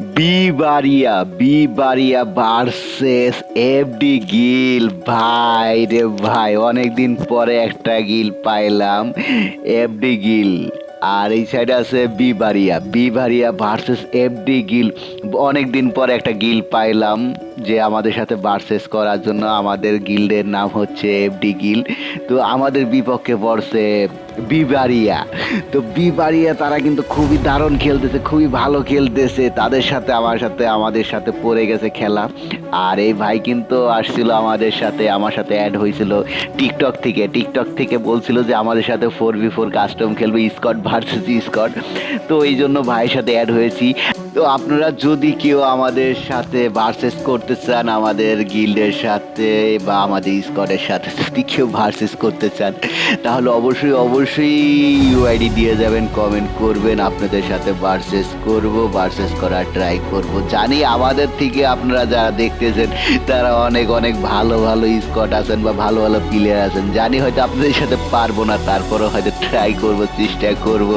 বিবারিয়া বিবারিয়া versus FD Gill. ভাই রে ভাই, অনেকদিন পরে একটা গিল পাইলাম, এফডি গিল। আর এই সাইডে আছে বিবারিয়া বিবারিয়া ভার্সেস এফডি গিল। অনেকদিন পরে একটা গিল পাইলাম। যে আমাদের সাথে ভার্সেস করার জন্য আমাদের গিল্ডের নাম হচ্ছে এফডি গিল তো আমাদের বিপক্ষে পড়ছে বিবারিয়া। তো বিবারিয়া তারা কিন্তু খুবই দারুণ খেলতেছে, খুবই ভালো খেলতেছে। তাদের সাথে, আমার সাথে, আমাদের সাথে পড়ে গেছে খেলা। আর এই ভাই কিন্তু আসছিল আমাদের সাথে, আমার সাথে অ্যাড হয়েছিল টিকটক থেকে। টিকটক থেকে বলছিল যে আমাদের সাথে ফোর বি ফোর কাস্টম খেলবে স্কট ভার্সেস স্কট তো এই জন্য ভাইয়ের সাথে অ্যাড হয়েছি। তো আপনারা যদি কেউ আমাদের সাথে ভার্সেস করতে চান, আমাদের গিল্ডের সাথে বা আমাদের স্কোয়াডের সাথে যদি কেউ ভার্সেস করতে চান, তাহলে অবশ্যই অবশ্যই ইউআইডি দিয়ে যাবেন কমেন্ট করবেন, আপনাদের সাথে ভার্সেস করব ভার্সেস করার ট্রাই করব। জানি আমাদের থেকে আপনারা যারা দেখতেছেন, তারা অনেক অনেক ভালো ভালো স্কট আছেন বা ভালো ভালো প্লেয়ার আছেন। জানি হয়তো আপনাদের সাথে পারব না, তারপরেও হয়তো ট্রাই করব, চেষ্টা করব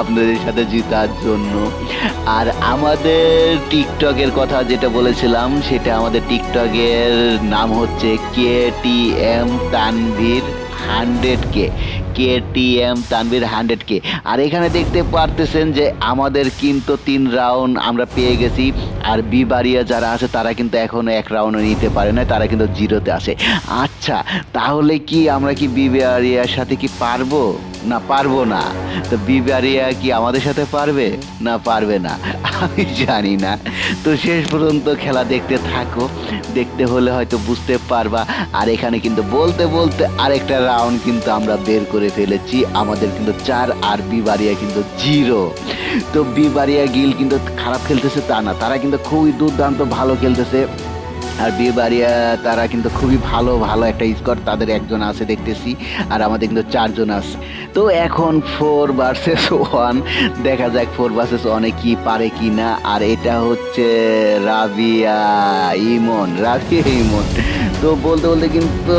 আপনাদের সাথে জেতার জন্য। আর আমাদের টিকটকের কথা যেটা বলেছিলাম, সেটা আমাদের টিকটকের নাম হচ্ছে K T M Tanvir hundred K K T M Tanvir hundred K. আর এখানে দেখতে পারতেছেন যে আমাদের কিন্তু তিন রাউন্ড আমরা পেয়ে গেছি, আর বিবারিয়া যারা আছে তারা কিন্তু এখনও এক রাউন্ডও নিতে পারে না তারা কিন্তু জিরোতে আছে। আচ্ছা তাহলে কি আমরা কি বিবারিয়ার সাথে কি পারব? না পারব না। তো বিবারিয়া কি আমাদের সাথে পারবে? না পারবে না। আমি জানি না। তো শেষ পর্যন্ত খেলা দেখতে থাকো। দেখতে হলে হয়তো বুঝতে পারবা। আর এখানে কিন্তু বলতে বলতে আরেকটা রাউন্ড কিন্তু আমরা বের করে ফেলেছি। আমাদের কিন্তু চার আর বিবারিয়া কিন্তু জিরো তো বিবারিয়া গিল কিন্তু খারাপ খেলতেছে তা না। তারা কিন্তু খুবই দুর্দান্ত ভালো খেলতেছে। আর বিয়ে বিয়েবাড়িয়া তারা কিন্তু খুবই ভালো ভালো একটা স্কোর তাদের একজন আছে দেখতেছি, আর আমাদের কিন্তু চারজন আছে। তো এখন ফোর ভার্সেস ওয়ান দেখা যাক ফোর ভার্সেস ওয়ানে কি পারে কি না আর এটা হচ্ছে রাবিয়া ইমন রাবিয়া ইমন। তো বলতে বলতে কিন্তু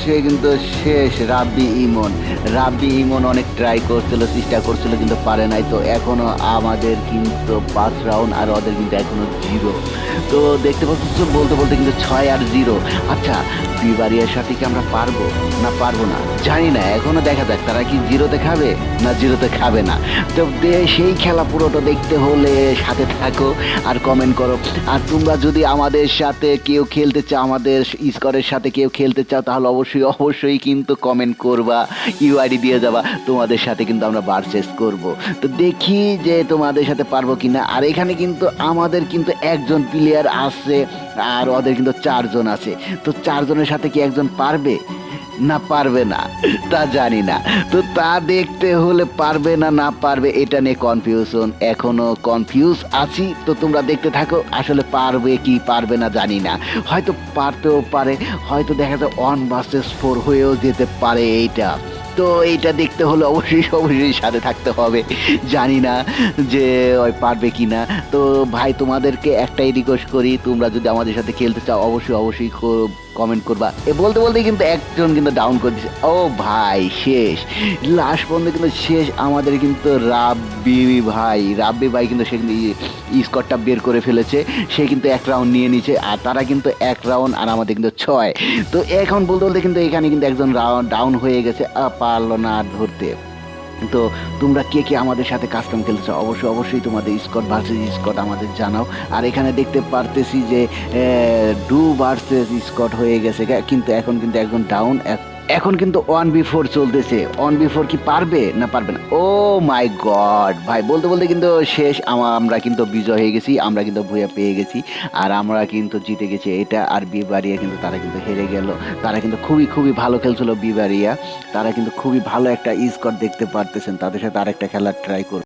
সে কিন্তু শেষ, রাব্বি ইমন। রাব্বি ইমন অনেক ট্রাই করছিল, চেষ্টা করছিল, কিন্তু পারে নাই। তো এখনও আমাদের কিন্তু পাঁচ রাউন্ড আর ওদের কিন্তু এখনও জিরো তো দেখতে পাচ্ছ, বলতে বলতে কিন্তু ছয় আর জিরো আচ্ছা বিবারিয়ার সাথে কি আমরা পারব? না পারব না। জানি না, এখনও দেখা যাক, তারা কি জিরোতে খাবে? না জিরোতে খাবে না। তো সেই খেলা পুরোটা দেখতে হলে সাথে থাকো আর কমেন্ট করো। আর তোমরা যদি আমাদের সাথে কেউ খেলতে চাও, আমাদের স্কোরের সাথে কেউ খেলতে চাও, তাহলে অবশ্যই অবশ্যই কিন্তু কমেন্ট করবা। ইউআইডি দিয়ে যাবা। তোমাদের সাথে কিন্তু আমরা বারচেস করব। তো দেখি যে তোমাদের সাথে পারব কি না আর এখানে কিন্তু আমাদের কিন্তু একজন প্লেয়ার আছে, আর ওদের কিন্তু চারজন আছে। তো চারজনের সাথে কি একজন পারবে? না পারবে না, তা জানি না। তো তা দেখতে হলে পারবে না না পারবে, এটা নিয়ে কনফিউশন এখনও কনফিউজ আছি। তো তোমরা দেখতে থাকো, আসলে পারবে কি পারবে না জানি না। হয়তো পারতেও পারে, হয়তো দেখা যায় ওয়ান ভার্সেস ফোর হয়েও যেতে পারে এইটা। তো এইটা দেখতে হলে অবশ্যই অবশ্যই সাথে থাকতে হবে। জানি না যে ওই পারবে কি না তো ভাই, তোমাদেরকে একটাই রিকোয়েস্ট করি, তোমরা যদি আমাদের সাথে খেলতে চাও, অবশ্যই অবশ্যই কমেন্ট করবা। এ বলতে বলতে কিন্তু একজন কিন্তু ডাউন করে দিচ্ছে ও ভাই, শেষ। লাস্ট পর্যন্ত কিন্তু শেষ আমাদের কিন্তু রাব্বি ভাই। রাব্বি ভাই কিন্তু সে কিন্তু স্কটটা বের করে ফেলেছে। সে কিন্তু এক রাউন্ড নিয়ে নিচ্ছে আর তারা কিন্তু এক রাউন্ড আর আমাদের কিন্তু ছয়। তো এখন বলতে বলতে কিন্তু এখানে কিন্তু একজন রাউন্ড ডাউন হয়ে গেছে। পারল না ধরতে। তো তোমরা কে কে আমাদের সাথে কাস্টম খেলছো? অবশ্যই অবশ্যই তোমাদের স্কট ভার্সেস স্কট আমাদের জানাও। আর এখানে দেখতে পারতেছি যে ডু ভার্সেস স্কট হয়ে গেছে। কিন্তু এখন কিন্তু একজন ডাউন এখন কিন্তু ওয়ান বি ফোর চলতেছে। ওয়ান বি ফোর কি পারবে না পারবে না? ও মাই গড ভাই, বলতে বলতে কিন্তু শেষ আমরা কিন্তু বিজয় হয়ে গেছি, আমরা কিন্তু ভুয়া পেয়ে গেছি, আর আমরা কিন্তু জিতে গেছি। এটা আর বিবারিয়া কিন্তু, তারা কিন্তু হেরে গেল। তারা কিন্তু খুবই খুবই ভালো খেলছিল বিবারিয়া। তারা কিন্তু খুবই ভালো একটা স্কট দেখতে পারতেছেন। তাদের সাথে আরেকটা খেলার ট্রাই করবে।